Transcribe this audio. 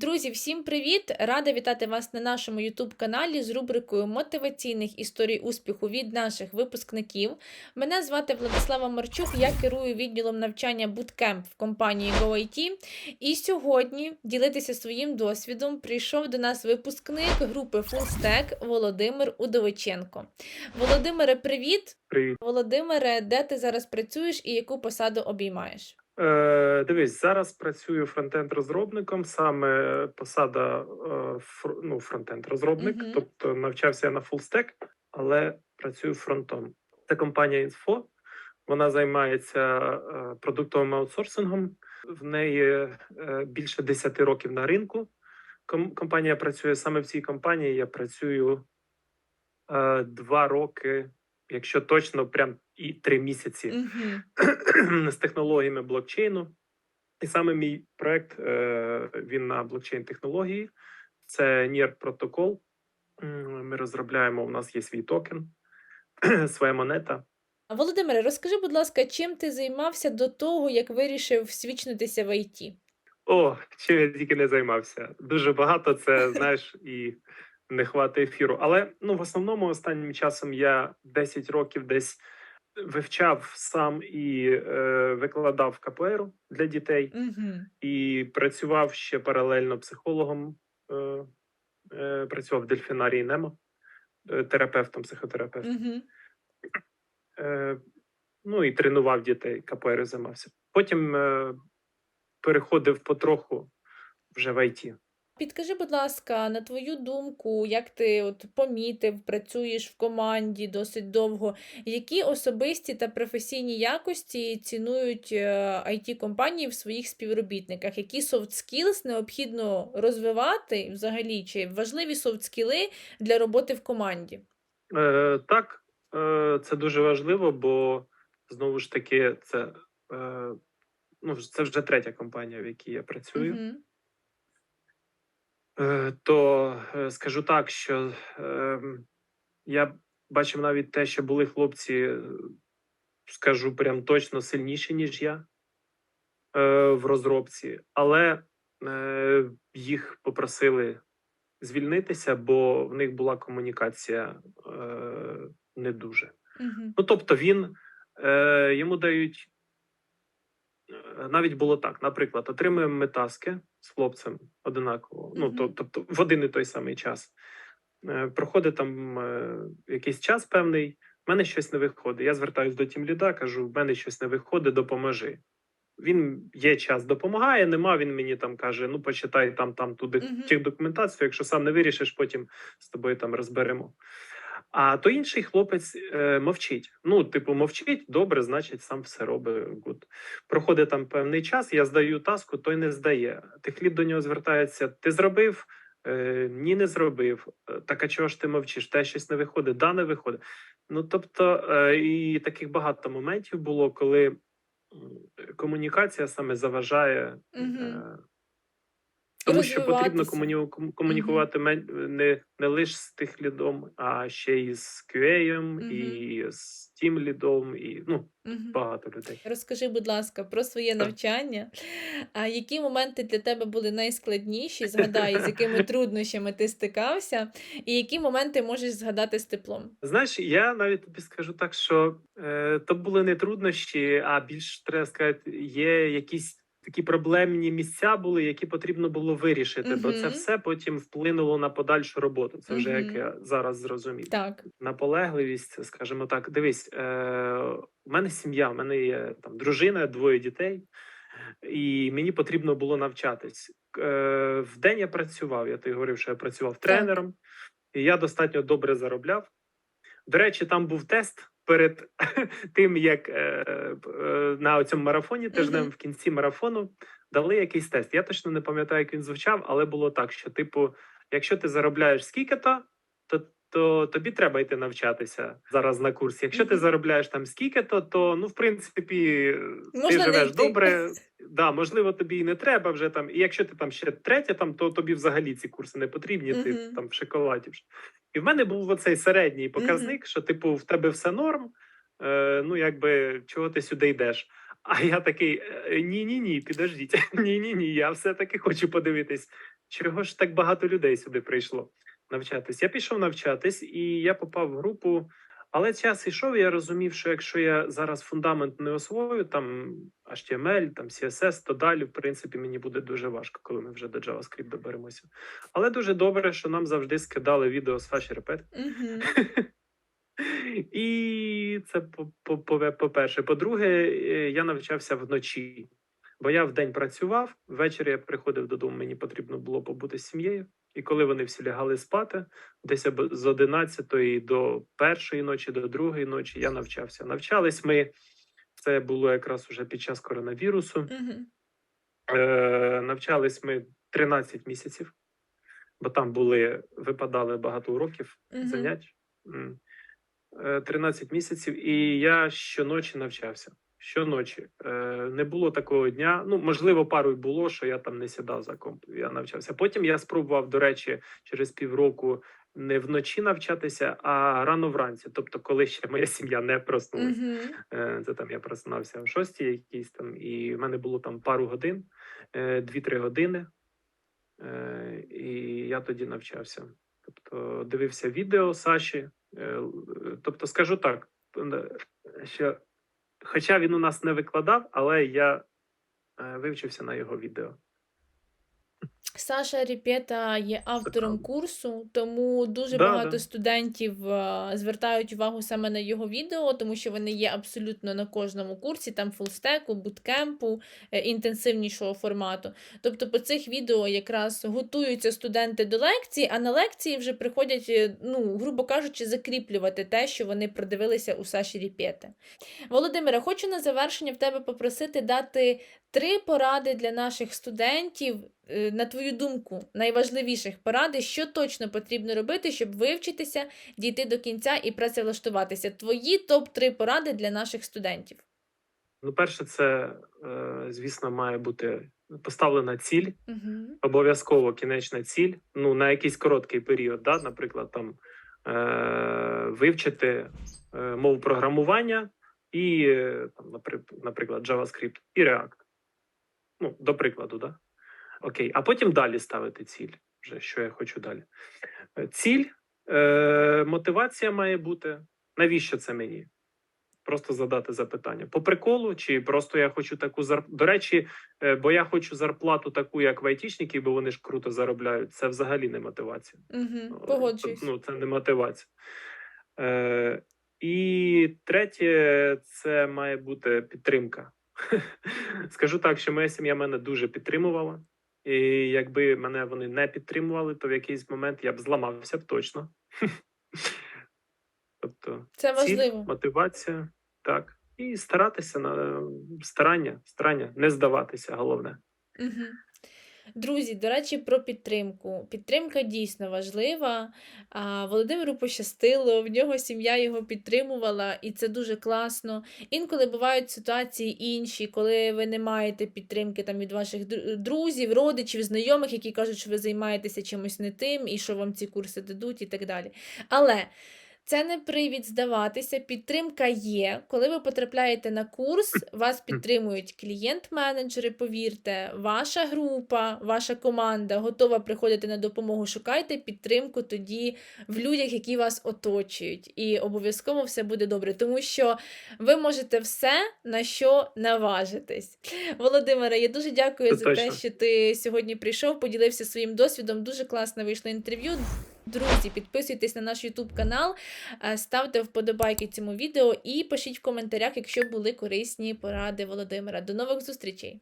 Друзі, всім привіт! Рада вітати вас на нашому youtube каналі з рубрикою мотиваційних історій успіху від наших випускників. Мене звати Владислава Марчук, я керую відділом навчання Bootcamp в компанії GoIT. І сьогодні ділитися своїм досвідом прийшов до нас випускник групи FullStack Володимир Удовиченко. Володимире, привіт! Привіт. Володимире, де ти зараз працюєш і яку посаду обіймаєш? Е, дивись, зараз працюю фронтенд-розробником, саме посада е, фр, ну, фронтенд-розробник, Мгм. тобто навчався я на фулстек, але працюю фронтом. Це компанія Info. Вона займається е, продуктовим аутсорсингом. В неї е, більше 10 років на ринку. Ком- компанія працює саме в цій компанії. Я працюю е, два роки, якщо точно, прям і три місяці Угу. з технологіями блокчейну. І саме мій проект е, він на блокчейн технології. Це NIR протокол. Ми розробляємо. У нас є свій токен, своя монета. Володимире, розкажи, будь ласка, чим ти займався до того, як вирішив свічнутися в ІТ? О, чим я тільки не займався. Дуже багато це знаєш і не хватить ефіру. Але ну в основному останнім часом я 10 років десь вивчав сам і е, викладав КПР для дітей. Угу. і працював ще паралельно психологом. Е, е, працював в дельфінарії Немо, е, терапевтом, психотерапевтом. Угу. Е, ну і тренував дітей, КПР займався. Потім е, переходив потроху вже в ІТ. Підкажи, будь ласка, на твою думку, як ти от помітив, працюєш в команді досить довго, які особисті та професійні якості цінують it компанії в своїх співробітниках? Які soft skills необхідно розвивати взагалі? Чи важливі soft skills для роботи в команді? Е, так, е, це дуже важливо, бо знову ж таки, це, е, ну, це вже третя компанія, в якій я працюю. Мгм. Е, То е, скажу так, що е, я бачив навіть те, що були хлопці, е, скажу прям точно сильніші, ніж я в розробці, але їх попросили звільнитися, бо в них була комунікація не дуже. Мгм. Ну, тобто, він е, йому дають. Навіть було так. Наприклад, отримуємо ми таски з хлопцем одинаково. Ну, Мгм. то, тобто, в один і той самий час. Е, проходить там е, якийсь час певний, в мене щось не виходить. Я звертаюся до тімліда, кажу: в мене щось не виходить, допоможи. Він є час, допомагає, нема. Він мені там каже: ну, почитай там, там, туди Мгм. тих документацію. Якщо сам не вирішиш, потім з тобою там розберемо. А то інший хлопець е, мовчить. Ну, типу, мовчить, добре, значить, сам все робить. Гуд. Проходить там певний час, я здаю таску, той не здає. Техлід до нього звертається: ти зробив? Е, ні, не зробив. «Е, Так а чого ж ти мовчиш? Те щось не виходить, да, не виходить. Ну тобто, е, і таких багато моментів було, коли комунікація саме заважає. Е, тому що потрібно комуні... кому- комунікувати мен- не, не лише з тих лідом, а ще і з QA, Мгм. і з тім лідом, і ну, Мгм. багато людей. Розкажи, будь ласка, про своє Так. навчання. А які моменти для тебе були найскладніші? Згадай, з якими труднощами ти стикався, і які моменти можеш згадати з теплом? Знаєш, я навіть тобі скажу так, що е, то були не труднощі, а більш треба сказати, є якісь такі проблемні місця були, які потрібно було вирішити, бо це все потім вплинуло на подальшу роботу. Це вже як я зараз зрозумів. Так. наполегливість, скажімо так, дивись, е, у мене сім'я, у мене є там дружина, двоє дітей, і мені потрібно було навчатись. Е, в день я працював. Я тобі говорив, що я працював тренером, і я достатньо добре заробляв. До речі, там був тест перед тим, як е, е, на цьому марафоні, тижнем в кінці марафону дали якийсь тест. Я точно не пам'ятаю, як він звучав, але було так, що, типу, якщо ти заробляєш скільки-то, то, то тобі треба йти навчатися зараз на курс. Якщо ти заробляєш там скільки-то, то ну, в принципі, Можна ти живеш йти. добре. Да, можливо, тобі і не треба вже там. І якщо ти там ще третє, там то тобі взагалі ці курси не потрібні. Ти там в шоколаді. І в мене був оцей середній показник, що типу в тебе все норм. Е, ну, якби чого ти сюди йдеш? А я такий: ні, ні, ні, підождіть. Ні, ні, ні, я все-таки хочу подивитись. чого ж так багато людей сюди прийшло навчатись? Я пішов навчатись, і я попав в групу. Але час ішов, я розумів, що якщо я зараз фундамент не освою, там HTML, там CSS, то далі, в принципі, мені буде дуже важко, коли ми вже до JavaScript доберемося. Але дуже добре, що нам завжди скидали відео з Репет. Угу. І це по- по- по- по-перше. По-друге, е, я навчався вночі, бо я вдень працював, ввечері я приходив додому, мені потрібно було побути з сім'єю. І коли вони всі лягали спати, десь з 11 до першої ночі, до другої ночі я навчався. Навчались ми, це було якраз уже під час коронавірусу. Угу. Е, навчались ми 13 місяців, бо там були, випадали багато уроків Мгм. занять. М. Е, 13 місяців, і я щоночі навчався. Щоночі. Е, Не було такого дня. Ну, можливо, пару й було, що я там не сідав за комп. Я навчався. Потім я спробував, до речі, через півроку не вночі навчатися, а рано вранці. Тобто, коли ще моя сім'я не проснулася. Угу. Е, Це там я просинався о шостій якійсь там, і в мене було там пару годин, е, дві-три години. Е, І я тоді навчався. Тобто дивився відео Саші. Тобто, скажу так, що хоча він у нас не викладав, але я вивчився на його відео. Саша Ріпета є автором курсу, тому дуже Да, багато да. студентів е, звертають увагу саме на його відео, тому що вони є абсолютно на кожному курсі, там фулстеку, буткемпу, е, інтенсивнішого формату. Тобто по цих відео якраз готуються студенти до лекцій, а на лекції вже приходять, е, ну, грубо кажучи, закріплювати те, що вони продивилися у Саші Ріпети. Володимире, хочу на завершення в тебе попросити дати три поради для наших студентів. Е, На твою думку, найважливіших поради, що точно потрібно робити, щоб вивчитися, дійти до кінця і працевлаштуватися. Твої топ-3 поради для наших студентів. Ну, перше, це, е, звісно, має бути поставлена ціль. Угу. обов'язково кінечна ціль, ну на якийсь короткий період, да, наприклад, там е, вивчити мову програмування і там, напри- наприклад, JavaScript і React. Ну, до прикладу, да? Окей, а потім далі ставити ціль. Вже що я хочу далі. Е, Ціль, е, мотивація має бути. Навіщо це мені? Просто задати запитання. По приколу, чи просто я хочу таку зарплату. До речі, Е, Бо я хочу зарплату таку, як в айтішників, бо вони ж круто заробляють. Це взагалі не мотивація. Угу. Погоджуюсь. Ну, це не мотивація. Е, і третє, це має бути підтримка. Скажу так, що моя сім'я мене дуже підтримувала. І якби мене вони не підтримували, то в якийсь момент я б зламався б точно. Тобто, Це ціль, важливо. мотивація, так. І старатися на старання, старання, не здаватися, головне. Угу. Друзі, до речі, про підтримку. Підтримка дійсно важлива. А, Володимиру пощастило, в нього сім'я його підтримувала, і це дуже класно. Інколи бувають ситуації інші, коли ви не маєте підтримки там, від ваших друзів, родичів, знайомих, які кажуть, що ви займаєтеся чимось не тим, і що вам ці курси дадуть, і так далі. Але. Це не привід здаватися. Підтримка є. Коли ви потрапляєте на курс, вас підтримують клієнт-менеджери, повірте, ваша група, ваша команда готова приходити на допомогу. Шукайте підтримку тоді в людях, які вас оточують. І обов'язково все буде добре, тому що ви можете все, на що наважитесь. Володимире, я дуже дякую Це за те, що ти сьогодні прийшов, поділився своїм досвідом. Дуже класно вийшло інтерв'ю. Друзі, підписуйтесь на наш YouTube канал, е, ставте вподобайки цьому відео і пишіть в коментарях, якщо були корисні поради Володимира. До нових зустрічей!